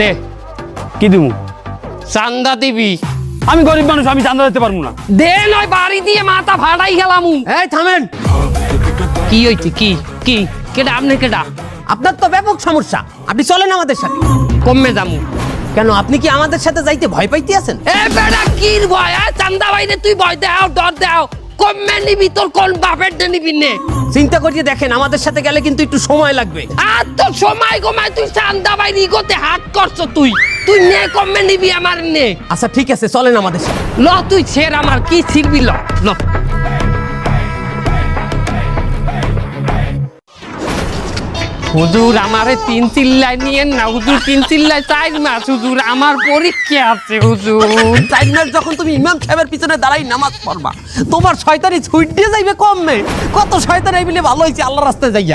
দে কি দিমু? চান্দা দিবি। আমি গরিব মানুষ আমি চান্দা দিতে পারব না। দে নয় বাড়ি দিয়ে মাথা ফাটাই গেলামু এই থামেন। কি হইছে কি কি? কেডা আপনি কেডা? আপনার তো ব্যাপক সমস্যা। আপনি চলেন আমাদের সাথে। কমে যামু। কেন আপনি কি আমাদের সাথে যাইতে ভয় পাইতে আছেন? এ বেড়া কি ভয়? চান্দা বাইরে তুই ভয় দাও ডর দাও কমে নিবি তোর কোন বাপের দে নিবি নে? চিন্তা করিয়ে দেখেন আমাদের সাথে গেলে কিন্তু একটু সময় লাগবে। আর তোর সময় কমায় তুই চান্দা বাইরে ইগোতে হাত করছ তুই। তুই নে কমে নিবি আমার নে। আচ্ছা ঠিক আছে চলেন আমাদের সাথে। ল তুই ছেড় আমার কি ছিড়বি ল ল। হুজুর আমারে তিন চিল্লায় নিয়েন না, হুজুর তিন চিল্লায় চার মাস, হুজুর আমার পরীক্ষা আছে, হুজুর। চার মাস যখন তুমি ইমাম সাহেবের পিছনে দাঁড়াই নামাজ পড়বা, তোমার শয়তানি ছুট দিয়ে যাইবে নেই কত শয়তানি বলে ভালো হয়েছে আল্লাহ রাস্তায় যাইয়া।